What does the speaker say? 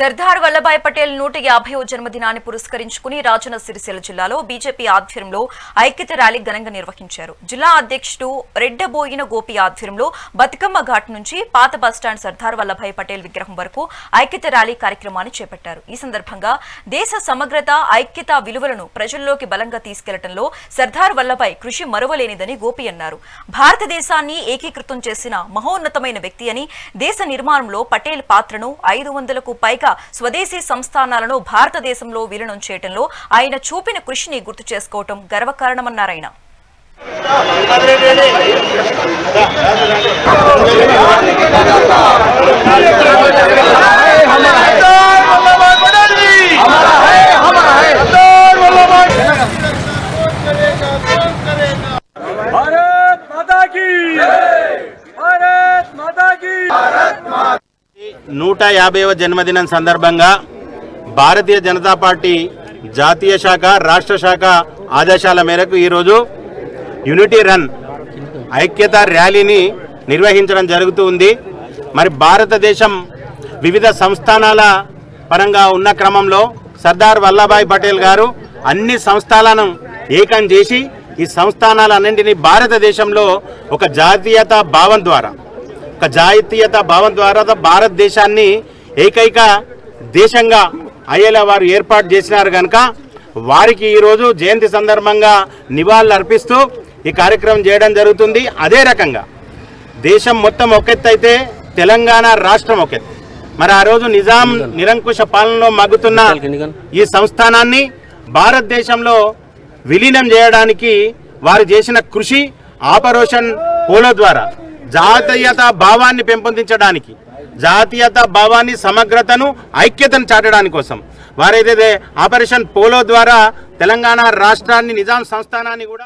సర్దార్ వల్లభాయ్ పటేల్ నూట యాభైవ జన్మదినాన్ని పురస్కరించుకుని రాజన్న సిరిసిల్ల జిల్లాలో బీజేపీ ఆధ్వర్యంలో ఐక్యత ర్యాలీ ఘనంగా నిర్వహించారు. జిల్లా అధ్యక్షుడు రెడ్డబోయిన గోపి ఆధ్వర్యంలో బతుకమ్మ ఘాట్ నుంచి పాత బస్టాండ్ సర్దార్ వల్లభాయ్ పటేల్ విగ్రహం వరకు ఐక్యత ర్యాలీ కార్యక్రమాన్ని చేపట్టారు. ఈ సందర్భంగా దేశ సమగ్రత ఐక్యత విలువలను ప్రజల్లోకి బలంగా తీసుకెళ్ళడంలో సర్దార్ వల్లభాయ్ కృషి మరువలేనిదని గోపి అన్నారు. భారతదేశాన్ని ఏకీకృతం చేసిన మహోన్నతమైన వ్యక్తి అని దేశ నిర్మాణంలో పటేల్ పాత్రను ఐదు వందలకు పైగా స్వదేశీ సంస్థానాలను భారతదేశంలో విలీనం చేయడంలో ఆయన చూపిన కృషిని గుర్తు చేసుకోవటం గర్వకారణమన్నారాయన भारत माता की నూట యాభైవ జన్మదినం సందర్భంగా భారతీయ జనతా పార్టీ జాతీయ శాఖ రాష్ట్ర శాఖ ఆదేశాల మేరకు ఈరోజు యూనిటీ రన్ ఐక్యత ర్యాలీని నిర్వహించడం జరుగుతూ ఉంది. మరి భారతదేశం వివిధ సంస్థానాల పరంగా ఉన్న క్రమంలో సర్దార్ వల్లభాయ్ పటేల్ గారు అన్ని సంస్థానాలను ఏకం చేసి ఈ సంస్థానాలన్నింటినీ భారతదేశంలో ఒక జాతీయత భావం ద్వారా ఒక జాతీయత భావం ద్వారా భారతదేశాన్ని ఏకైక దేశంగా అయ్యేలా వారు ఏర్పాటు చేసినారు కనుక వారికి ఈరోజు జయంతి సందర్భంగా నివాళులు అర్పిస్తూ ఈ కార్యక్రమం చేయడం జరుగుతుంది. అదే రకంగా దేశం మొత్తం ఒకెత్తైతే తెలంగాణ రాష్ట్రం ఒకెత్తు. మరి ఆ రోజు నిజాం నిరంకుశ పాలనలో మగ్గుతున్న ఈ సంస్థానాన్ని భారతదేశంలో విలీనం చేయడానికి వారు చేసిన కృషి ఆపరేషన్ పోలో ద్వారా జాతీయత భావాన్ని పెంపొందించడానికి జాతీయత భావాన్ని సమగ్రతను ఐక్యతను చాటడానికి కోసం. వారైతే ఆపరేషన్ పోలో ద్వారా తెలంగాణ రాష్ట్రాన్ని నిజాం సంస్థానాన్ని కూడా